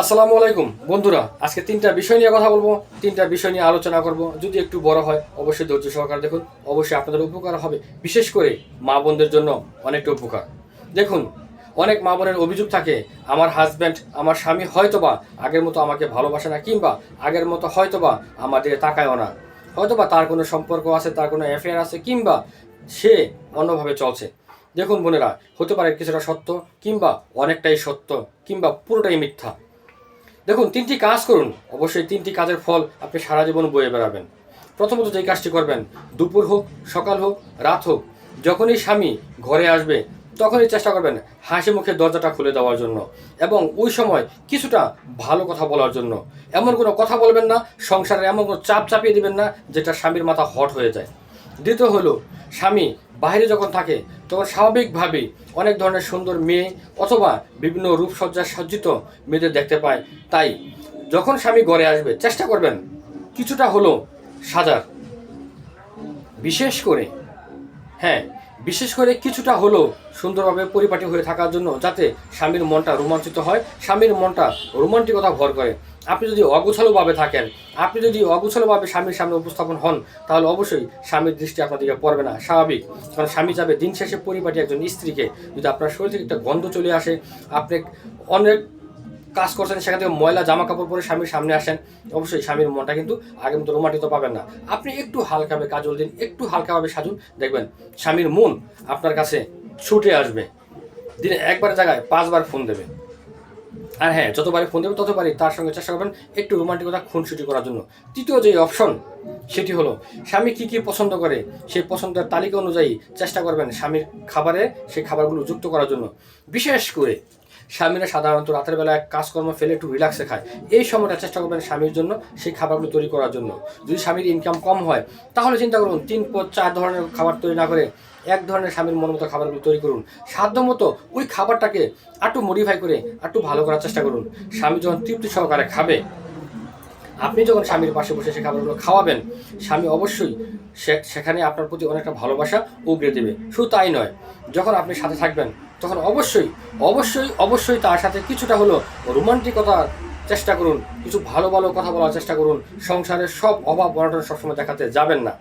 আসসালামু আলাইকুম, বন্ধুরা। আজকে তিনটা বিষয় নিয়ে কথা বলব। তিনটা বিষয় নিয়ে আলোচনা করব। যদি একটু বড় হয়, অবশ্যই ধৈর্য সহকারে দেখুন। অবশ্যই আপনাদের উপকার হবে। বিশেষ করে মা বোনদের জন্য অনেকটা উপকার। দেখুন, অনেক মা বোনের অভিযোগ থাকে, আমার হাজব্যান্ড আমার স্বামী হয়তোবা আগের মতো আমাকে ভালোবাসে না কিংবা আগের মতো হয়তোবা আমার দিকে তাকায়ও না। হয়তোবা তার কোনো সম্পর্ক আছে, তার কোনো অ্যাফেয়ার আছে কিংবা সে অন্যভাবে চলছে। দেখুন, বোনেরা, হতে পারে কিছুটা সত্য কিংবা অনেকটাই সত্য কিংবা পুরোটাই মিথ্যা। দেখুন, তিনটি কাজ করুন। অবশ্যই তিনটি কাজের ফল আপনি সারা জীবন বয়ে বেড়াবেন। প্রথমত যেই কাজটি করবেন, দুপুর হোক, সকাল হোক, রাত হোক, যখনই স্বামী ঘরে আসবে, তখনই চেষ্টা করবেন হাসি মুখে দরজাটা খুলে দেওয়ার জন্য এবং ওই সময় কিছুটা ভালো কথা বলার জন্য। এমন কোনো কথা বলবেন না সংসারে এমন কোনো চাপ চাপিয়ে দেবেন না, যেটা স্বামীর মাথা হট হয়ে যায়। দ্বিতীয় হলো, স্বামী বাইরে যখন থাকে, তখন স্বাভাবিকভাবেই অনেক ধরনের সুন্দর মেয়ে অথবা বিভিন্ন রূপসজ্জা সজ্জিত মেয়েদের দেখতে পায়। তাই যখন স্বামী ঘরে আসবে, চেষ্টা করবেন কিছুটা হলো সাজার। বিশেষ করে হ্যাঁ বিশেষ করে কিছুটা হলো সুন্দরভাবে পরিপাটি হয়ে থাকার জন্য যাতে স্বামীর মনটা রোমাঞ্চিত হয়, স্বামীর মনটা রোমান্টিকতা ভর করে। আপনি যদি অগুছালোভাবে থাকেন, আপনি যদি অগুছালোভাবে স্বামীর সামনে উপস্থাপন হন, তাহলে অবশ্যই স্বামীর দৃষ্টি আপনার দিকে পড়বে না। স্বাভাবিক। কারণ স্বামী যাবে দিন শেষে পরিপাটি একজন স্ত্রীকে। যদি আপনার শরীর থেকে একটা গন্ধ চলে আসে, আপনি অনেক কাজ করছেন, সেখান থেকে ময়লা জামা কাপড় পরে স্বামীর সামনে আসেন। অবশ্যই স্বামীর মনটা কিন্তু আগের মতো রোমান্টিত পাবেন না। আপনি একটু হালকাভাবে কাজল দিন, একটু হালকাভাবে সাজুন, দেখবেন স্বামীর মন আপনার কাছে ছুটে আসবে। দিনে একবার জায়গায় পাঁচবার ফোন দেবে আর হ্যাঁ যতবারই ফোন দেবে ততবারই তার সঙ্গে চেষ্টা করবেন একটু রোমান্টিকতা, খুনসুটি করার জন্য। তৃতীয় যে অপশন, সেটি হলো স্বামী কী কী পছন্দ করে, সেই পছন্দের তালিকা অনুযায়ী চেষ্টা করবেন স্বামীর খাবারে সেই খাবারগুলো যুক্ত করার জন্য। বিশেষ করে স্বামীরা সাধারণত রাতের বেলায় কাজকর্ম ফেলে একটু রিল্যাক্সে খায়। এই সময়টা চেষ্টা করবেন স্বামীর জন্য সেই খাবারগুলো তৈরি করার জন্য। যদি স্বামীর ইনকাম কম হয়, তাহলে চিন্তা করুন, তিন পদ, চার ধরনের খাবার তৈরি না করে এক ধরনের স্বামীর মন মতো খাবারগুলো তৈরি করুন। সাধ্য মতো ওই খাবারটাকে একটু মডিফাই করে একটু ভালো করার চেষ্টা করুন। স্বামী যখন তৃপ্তি সহকারে খাবে, আপনি যখন স্বামীর পাশে বসে সে খাবারগুলো খাওয়াবেন, স্বামী অবশ্যই সেখানে আপনার প্রতি অনেকটা ভালোবাসা উগড়ে দেবে। শুধু তাই নয়, যখন আপনি সাথে থাকবেন তখন অবশ্যই অবশ্যই অবশ্যই তার সাথে কিছুটা হলো রোমান্টিকতার চেষ্টা করুন, কিছু ভালো ভালো কথা বলার চেষ্টা করুন সংসারের সব অভাব অনটন সবসময় দেখাতে যাবেন না।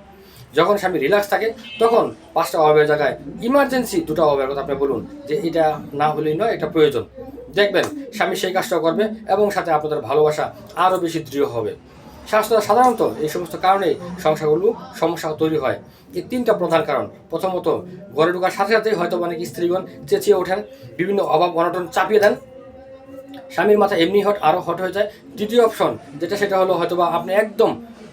যখন স্বামী রিল্যাক্স থাকে, তখন পাঁচটা অভাবের জায়গায় ইমার্জেন্সি দুটো অভাবের কথা আপনি বলুন, যে এটা না হলেই নয়, এটা প্রয়োজন। দেখবেন, স্বামী সেই কাজটাও করবে এবং সাথে আপনাদের ভালোবাসা আরও বেশি দৃঢ় হবে। স্বাস্থ্য সাধারণত এই সমস্ত কারণে সংসারগুলো সমস্যা তৈরি হয়। এই তিনটা প্রধান কারণ। প্রথমত, ঘরে ঢোকার সাথে সাথেই হয়তো অনেক স্ত্রীগণ চেঁচিয়ে ওঠেন, বিভিন্ন অভাব অনটন চাপিয়ে দেন। স্বামীর মাথা এমনি হট আরও হট হয়ে যায়। দ্বিতীয় অপশন, যেটা সেটা হলো হয়তোবা আপনি একদম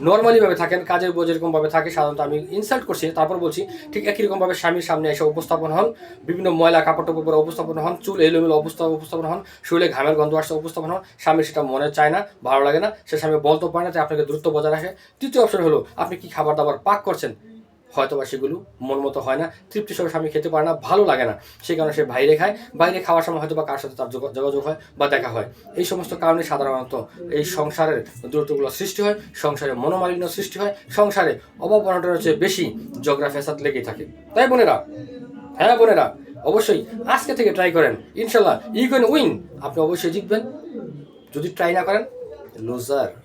নর্মালিভাবে থাকেন, কাজের বোঝ এরকমভাবে থাকে, সাধারণত আমি ইনসাল্ট করছি, তারপর বলছি, ঠিক একই রকমভাবে স্বামীর সামনে এসে উপস্থাপন হন, বিভিন্ন ময়লা কাপড় টাপড় উপস্থাপন হন, চুল এলোমেলো অবস্থা উপস্থাপন হন, শরীরে ঘামের গন্ধ আসছে উপস্থাপন হন, স্বামী সেটা মনে চায় না, ভালো লাগে না, সে স্বামী বলতে পারে না, তাই আপনাকে দ্রুত বজায় রাখে। তৃতীয় অপশন হলো, আপনি কি খাবার দাবার পাক করছেন? হয়তো বা সেগুলো মন মতো হয় না তৃপ্তি সহ স্বামী খেতে পারে না, ভালো লাগে না। সেই কারণে সে বাইরে খায়। বাইরে খাওয়ার সময় হয়তো বা কার সাথে তার যোগা- যোগাযোগ হয় বা দেখা হয়। এই সমস্ত কারণে সাধারণত এই সংসারের দূরত্বগুলো সৃষ্টি হয়, সংসারে মনোমালিন্য সৃষ্টি হয়, সংসারে অভাব অনটনের চেয়ে বেশি জগরা ফেসাদ লেগেই থাকে। তাই বোনেরা হ্যাঁ বোনেরা, অবশ্যই আজকে থেকে ট্রাই করেন। ইনশাল্লাহ ইউ ক্যান উইন আপনি অবশ্যই জিতবেন। যদি ট্রাই না করেন লুজার